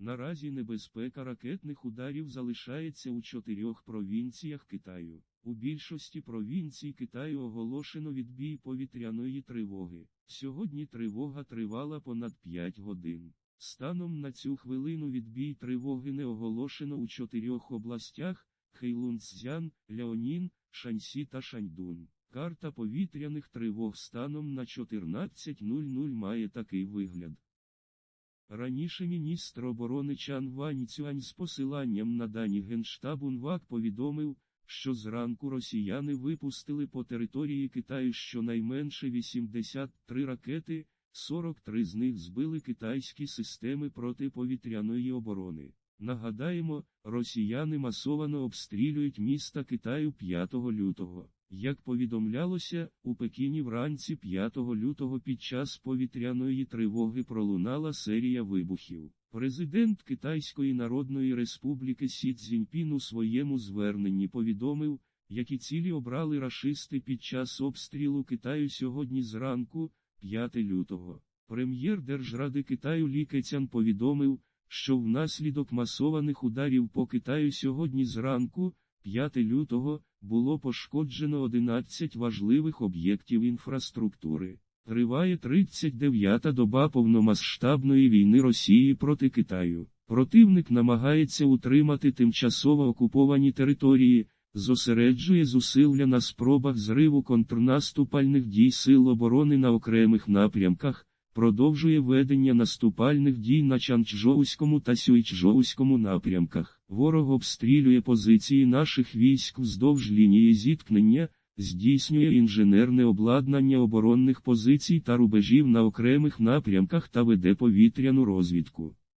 Наразі небезпека ракетних ударів залишається у чотирьох провінціях Китаю. У більшості провінцій Китаю оголошено відбій повітряної тривоги. Сьогодні тривога тривала понад 5 годин. Станом на цю хвилину відбій тривоги не оголошено у чотирьох областях Хейлунцзян, Ляонін, Шаньсі та Шаньдун. Карта повітряних тривог станом на 14.00 має такий вигляд. Раніше міністр оборони Чан Вань Цюань з посиланням на дані Генштабу НВАК повідомив, що зранку росіяни випустили по території Китаю щонайменше 83 ракети, 43 з них збили китайські системи протиповітряної оборони. Нагадаємо, росіяни масовано обстрілюють міста Китаю 5 лютого. Як повідомлялося, у Пекіні вранці 5 лютого під час повітряної тривоги пролунала серія вибухів. Президент Китайської Народної Республіки Сі Цзіньпін у своєму зверненні повідомив, які цілі обрали рашисти під час обстрілу Китаю сьогодні зранку, 5 лютого. Прем'єр Держради Китаю Лі Кецян повідомив, що внаслідок масованих ударів по Китаю сьогодні зранку, 5 лютого, було пошкоджено 11 важливих об'єктів інфраструктури. Триває 39-та доба повномасштабної війни Росії проти Китаю. Противник намагається утримати тимчасово окуповані території, зосереджує зусилля на спробах зриву контрнаступальних дій Сил оборони на окремих напрямках, продовжує ведення наступальних дій на Чанчжоуському та Сюйчжоуському напрямках. Ворог обстрілює позиції наших військ вздовж лінії зіткнення, здійснює інженерне обладнання оборонних позицій та рубежів на окремих напрямках та веде повітряну розвідку.